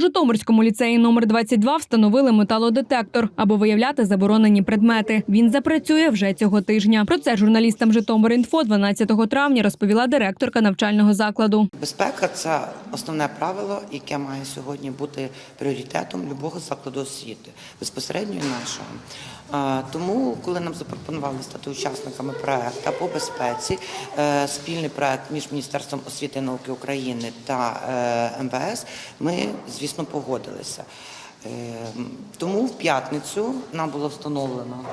Житомирському ліцеї номер 22 встановили металодетектор, аби виявляти заборонені предмети. Він запрацює вже цього тижня. Про це журналістам Житомир.Інфо 12 травня розповіла директорка навчального закладу. Безпека це основне правило, яке має сьогодні бути пріоритетом любого закладу освіти, безпосередньо і нашого. Тому, коли нам запропонували стати учасниками проекту по безпеці, е, спільний проект між Міністерством освіти і науки України та е, МВС, ми, звісно, погодилися. Е, Тому в п'ятницю нам було встановлено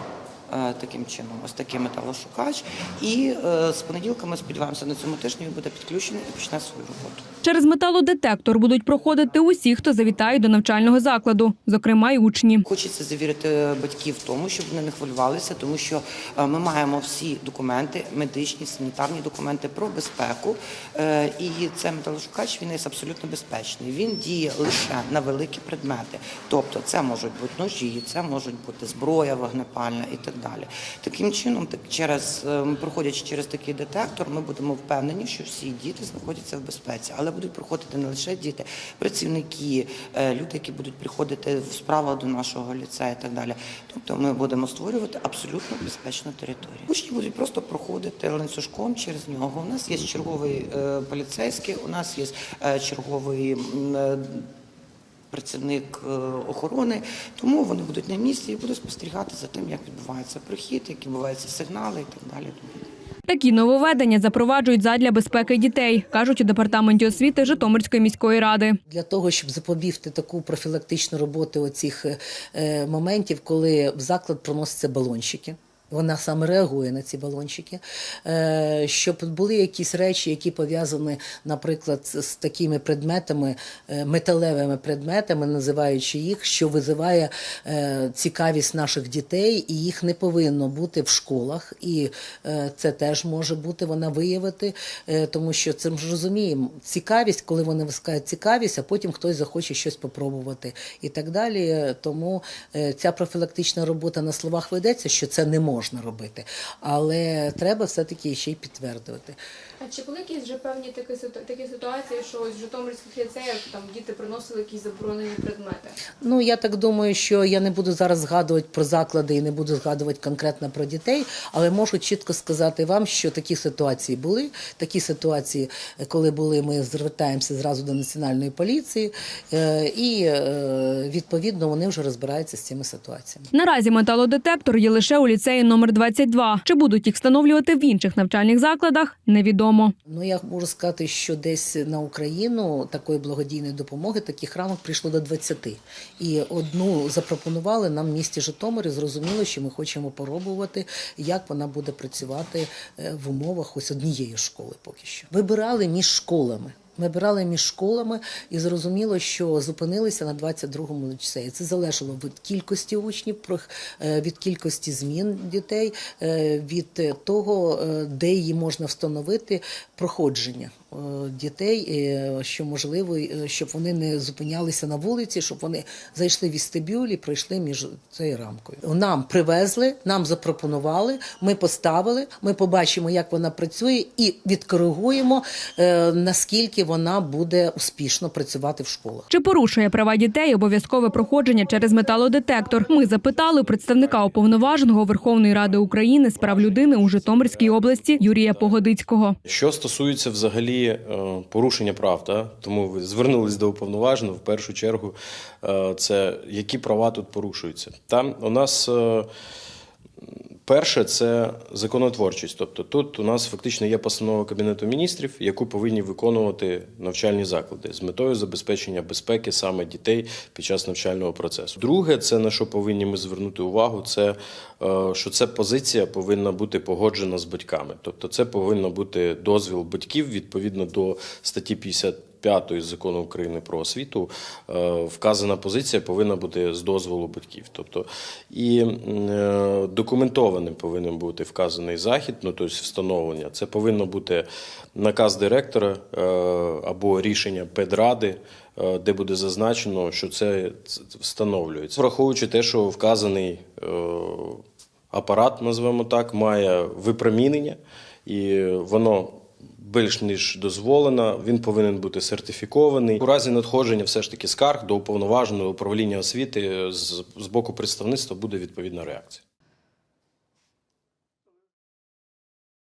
таким чином ось такий металошукач. І е, з понеділка ми сподіваємося на цьому тижні він буде підключений і почне свою роботу. Через металодетектор будуть проходити усі, хто завітає до навчального закладу, зокрема й учні. Хочеться завірити батьків в тому, щоб вони не хвилювалися, тому що е, ми маємо всі документи, медичні, санітарні документи про безпеку. Е, І цей металошукач він є абсолютно безпечний. Він діє лише на великі предмети. Тобто це можуть бути ножі, це можуть бути зброя вогнепальна і так далі. Таким чином, так через е, проходячи через такий детектор, ми будемо впевнені, що всі діти знаходяться в безпеці, але будуть проходити не лише діти, працівники, е, люди, які будуть приходити в справа до нашого ліцею і так далі. Тобто ми будемо створювати абсолютно безпечну територію. Учні будуть просто проходити ланцюжком через нього. У нас є черговий е, поліцейський, у нас є е, черговий. Працівник е, охорони, тому вони будуть на місці і будуть спостерігати за тим, як відбувається прохід, як відбуваються сигнали і так далі. Такі нововведення запроваджують задля безпеки дітей, кажуть у департаменті освіти Житомирської міської ради. Для того, щоб запобігти таку профілактичну роботу оцих е, моментів, коли в заклад проносяться балончики. Вона саме реагує на ці балончики, Е, щоб були якісь речі, які пов'язані, наприклад, з такими предметами, е, металевими предметами, називаючи їх, що визиває е, цікавість наших дітей, і їх не повинно бути в школах. І це теж може бути вона виявити, тому що це ми ж розуміємо. Цікавість, коли вони вискають цікавість, а потім хтось захоче щось попробувати і так далі. Тому ця профілактична робота на словах ведеться, що це не можна робити, але треба все-таки ще й підтвердити. А чи були якісь вже певні такі, такі ситуації, що ось в Житомирських ліцеях там діти приносили якісь заборонені предмети? Ну я так думаю, що я не буду зараз згадувати про заклади і не буду згадувати конкретно про дітей, але можу чітко сказати вам, що такі ситуації були. Такі ситуації, е, коли були, ми звертаємося зразу до національної поліції, е, і е, відповідно вони вже розбираються з цими ситуаціями. Наразі металодетектор є лише у ліцеї номер 22. Чи будуть їх встановлювати в інших навчальних закладах, невідомо. Ну я можу сказати, що десь на Україну такої благодійної допомоги таких рамок прийшло до 20. І одну запропонували нам в місті Житомир. Зрозуміло, що ми хочемо поробувати, як вона буде працювати е, в умовах ось однієї школи. Поки що вибирали між школами. Ми брали між школами і зрозуміло, що зупинилися на 22-му ліцеї. Це залежало від кількості учнів, е, від кількості змін дітей, е, від того, е, де її можна встановити проходження дітей, що можливо, щоб вони не зупинялися на вулиці, щоб вони зайшли в вестибюль і пройшли між цією рамкою. Нам привезли, нам запропонували, ми поставили, ми побачимо, як вона працює, і відкоригуємо, наскільки вона буде успішно працювати в школах. Чи порушує права дітей обов'язкове проходження через металодетектор? Ми запитали представника уповноваженого Верховної Ради України з прав людини у Житомирській області Юрія Погодицького. Що стосується взагалі е, порушення прав, та? тому ви звернулись до уповноваженого в першу чергу, е, це які права тут порушуються. Там у нас е, перше це законотворчість. Тобто тут у нас фактично є постанова Кабінету міністрів, яку повинні виконувати навчальні заклади з метою забезпечення безпеки саме дітей під час навчального процесу. Друге, це на що повинні ми звернути увагу, це е, що ця позиція повинна бути погоджена з батьками. Тобто, це повинен бути дозвіл батьків відповідно до статті 50 5 закону України про освіту е, вказана позиція повинна бути з дозволу батьків. Тобто і е, документованим повинен бути вказаний захід, ну тобто встановлення. Це повинно бути наказ директора е, або рішення педради. Де буде зазначено, що це встановлюється, враховуючи те, що вказаний апарат, назвемо так, має випромінення, і воно більш ніж дозволена. Він повинен бути сертифікований. У разі надходження все ж таки скарг до уповноваженого управління освіти з, з боку представництва буде відповідна реакція.